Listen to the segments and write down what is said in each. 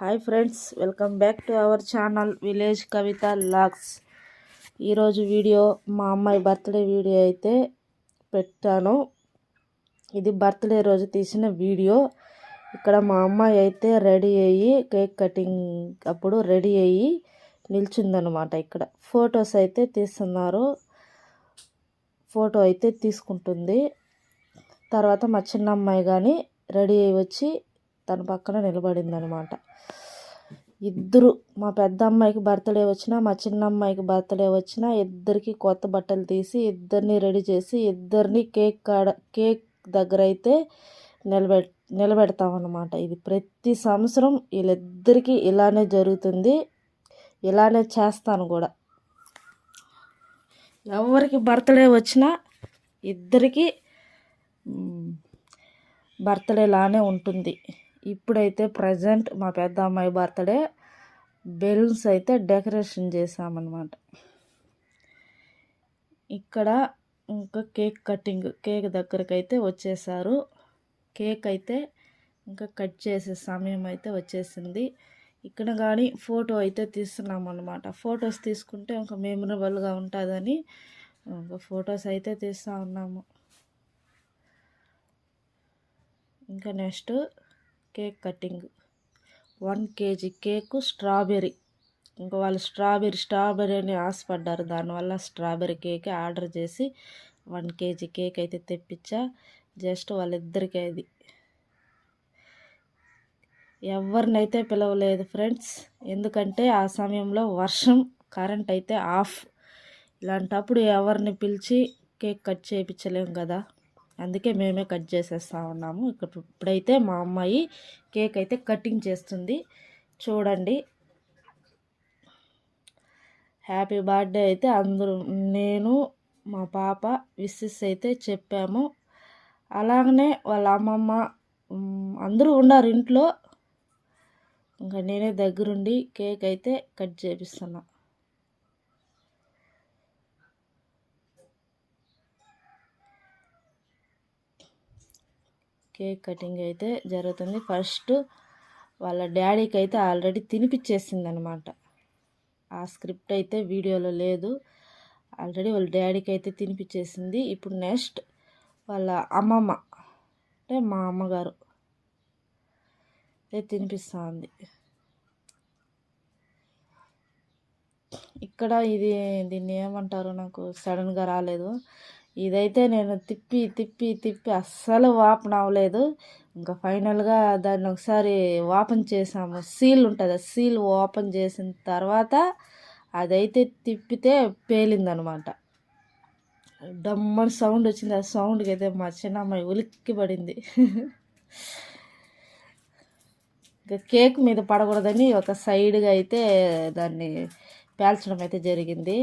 Hi friends welcome back to our channel village Kavitha vlogs. ఈరోజు video మా అమ్మాయి birthday video అయితే పెట్టాను. ఇది బర్త్డే రోజు తీసిన వీడియో. ఇక్కడ మా అమ్మాయి అయితే రెడీ అయ్యి కేక్ కటింగ్ అప్పుడు రెడీ అయ్యి నిల్చుందనమాట ఇక్కడ. ఫొటోస్ అయితే తీస్తున్నారు. ఫోటో అయితే తీసుకుంటుంది. తర్వాత మా చిన్న అమ్మాయి కానీ రెడీ అయ్యి వచ్చి తన పక్కన నిలబడిందనమాట. ఇద్దరు మా పెద్ద అమ్మాయికి బర్త్డే వచ్చినా మా చిన్న అమ్మాయికి బర్త్డే వచ్చినా ఇద్దరికి కొత్త బట్టలు తీసి ఇద్దరిని రెడీ చేసి ఇద్దరిని కేక్ కాడ కేక్ దగ్గర అయితే నిలబె నిలబెడతామన్నమాట ఇది ప్రతి సంవత్సరం వీళ్ళిద్దరికీ ఇలానే జరుగుతుంది. ఇలానే చేస్తాను కూడా. ఎవరికి బర్త్డే వచ్చినా ఇద్దరికి బర్త్డే లానే ఉంటుంది. ఇప్పుడైతే ప్రజెంట్ మా పెద్ద అమ్మాయి బర్త్డే బెలూన్స్ అయితే డెకరేషన్ చేసామన్నమాట ఇక్కడ ఇంకా కేక్ కటింగ్ కేక్ దగ్గరకు అయితే వచ్చేసారు. కేక్ అయితే ఇంకా కట్ చేసే సమయం అయితే వచ్చేసింది. ఇక్కడ కానీ ఫోటో అయితే తీస్తున్నాం అనమాట ఫొటోస్ తీసుకుంటే ఇంకా మెమరబుల్గా ఉంటుందని ఇంకా ఫొటోస్ అయితే తీస్తూ ఉన్నాము. ఇంకా next cake cutting. One KG cake strawberry. ఇంకా వాళ్ళు స్ట్రాబెర్రీ స్ట్రాబెర్రీ అని ఆశపడ్డారు. దానివల్ల స్ట్రాబెర్రీ కేక్ ఆర్డర్ చేసి వన్ కేజీ కేక్ అయితే తెప్పించా. జస్ట్ వాళ్ళిద్దరికీ అది ఎవరినైతే పిలవలేదు ఫ్రెండ్స్. ఎందుకంటే ఆ సమయంలో వర్షం కరెంట్ అయితే ఆఫ్. ఇలాంటప్పుడు ఎవరిని పిలిచి కేక్ కట్ చేయించలేము కదా. అందుకే మేమే కట్ చేసేస్తా ఉన్నాము. ఇక్కడ ఇప్పుడైతే మా అమ్మాయి కేక్ అయితే కటింగ్ చేస్తుంది. చూడండి. హ్యాపీ బర్త్డే అయితే అందరూ నేను మా పాప విస్సెస్ అయితే చెప్పాము. అలాగనే వాళ్ళ అమ్మమ్మ అందరూ ఉన్నారు ఇంట్లో. ఇంకా నేనే దగ్గరుండి కేక్ అయితే కట్ చేపిస్తున్నా. కేక్ కటింగ్ అయితే జరుగుతుంది. ఫస్ట్ వాళ్ళ డాడీకి అయితే ఆల్రెడీ తినిపించేసింది అనమాట ఆ స్క్రిప్ట్ అయితే వీడియోలో లేదు. ఆల్రెడీ వాళ్ళ డాడీకి అయితే తినిపించేసింది ఇప్పుడు నెక్స్ట్ వాళ్ళ అమ్మమ్మ అంటే మా అమ్మగారు అయితే తినిపిస్తుంది. ఇక్కడ ఇది దీన్ని ఏమంటారు నాకు సడన్గా రాలేదు. ఇదైతే నేను తిప్పి తిప్పి తిప్పి అస్సలు వాపన అవ్వలేదు. ఇంకా ఫైనల్గా దాన్ని ఒకసారి ఓపెన్ చేసాము. సీల్ ఉంటుంది సీల్ ఓపెన్ చేసిన తర్వాత అదైతే తిప్పితే పేలిందనమాట. డమ్మని సౌండ్ వచ్చింది. ఆ సౌండ్కి అయితే మా చిన్న అమ్మాయి ఉలిక్కి పడింది. ఇంకా కేక్ మీద పడకూడదని ఒక సైడ్గా అయితే దాన్ని పేల్చడం అయితే జరిగింది.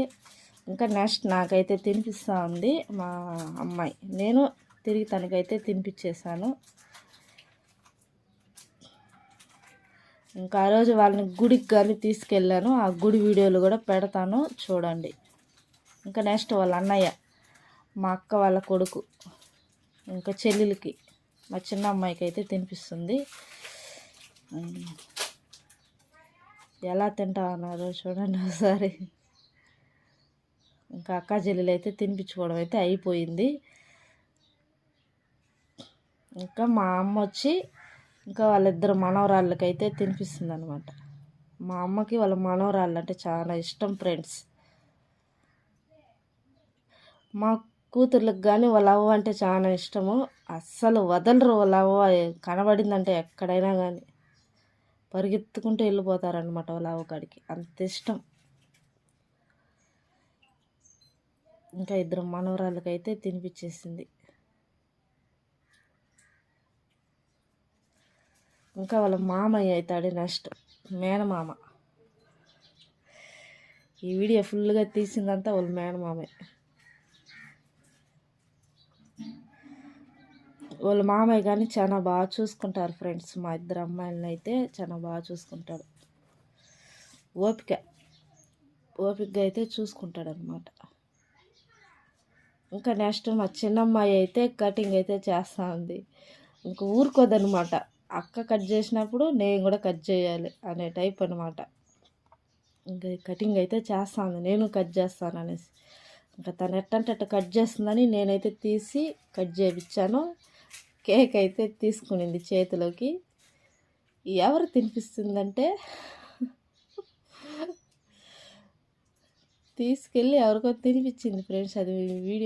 ఇంకా నెక్స్ట్ నాకైతే తినిపిస్తూ ఉంది మా అమ్మాయి. నేను తిరిగి తనకైతే తినిపించేశాను ఇంకా ఆ రోజు వాళ్ళని గుడికి కానీ తీసుకెళ్ళాను. ఆ గుడి వీడియోలు కూడా పెడతాను. చూడండి. ఇంకా నెక్స్ట్ వాళ్ళ అన్నయ్య మా అక్క వాళ్ళ కొడుకు ఇంకా చెల్లెలకి మా చిన్న అమ్మాయికి అయితే తినిపిస్తుంది. ఎలా తింటా అన్నారో చూడండి ఒకసారి. ఇంకా అక్క చెల్లెలు అయితే తినిపించుకోవడం అయితే అయిపోయింది. ఇంకా మా అమ్మ వచ్చి ఇంకా వాళ్ళిద్దరు మనవరాళ్ళకైతే తినిపిస్తుంది అనమాట మా అమ్మకి వాళ్ళ మనవరాళ్ళు అంటే చాలా ఇష్టం ఫ్రెండ్స్. మా కూతుర్లకు కానీ వాళ్ళ అవ్వ అంటే చాలా ఇష్టము. అస్సలు వదలరు వాళ్ళ అవ్వ. కనబడిందంటే ఎక్కడైనా కానీ పరిగెత్తుకుంటూ వెళ్ళిపోతారనమాట వాళ్ళ అవ్వ కాడికి. అంత ఇష్టం. ఇంకా ఇద్దరు మనవరాళ్ళకైతే తినిపించేసింది ఇంకా వాళ్ళ మామయ్య అవుతాడు నెక్స్ట్ మేనమామ. ఈ వీడియో ఫుల్గా తీసిందంతా వాళ్ళ మేనమామే. వాళ్ళ మామయ్య కానీ చాలా బాగా చూసుకుంటారు ఫ్రెండ్స్. మా ఇద్దరు అమ్మాయిలని అయితే చాలా బాగా చూసుకుంటాడు. ఓపిక. ఓపికగా అయితే చూసుకుంటాడు అనమాట ఇంకా నెక్స్ట్ మా చిన్నమ్మాయి అయితే కటింగ్ అయితే చేస్తూ ఉంది ఇంక ఊరుకోదనమాట అక్క కట్ చేసినప్పుడు నేను కూడా కట్ చేయాలి అనే టైప్ అనమాట ఇంకా కటింగ్ అయితే చేస్తాను నేను కట్ చేస్తాను అనేసి. ఇంకా తను ఎట్టంటే అట్ట కట్ చేస్తుందని నేనైతే తీసి కట్ చేయించాను కేక్ అయితే తీసుకునింది చేతిలోకి. ఎవరు తినిపిస్తుందంటే తీసుకెళ్ళి ఎవరికో తినిపించింది ఫ్రెండ్స్. అది వీడియో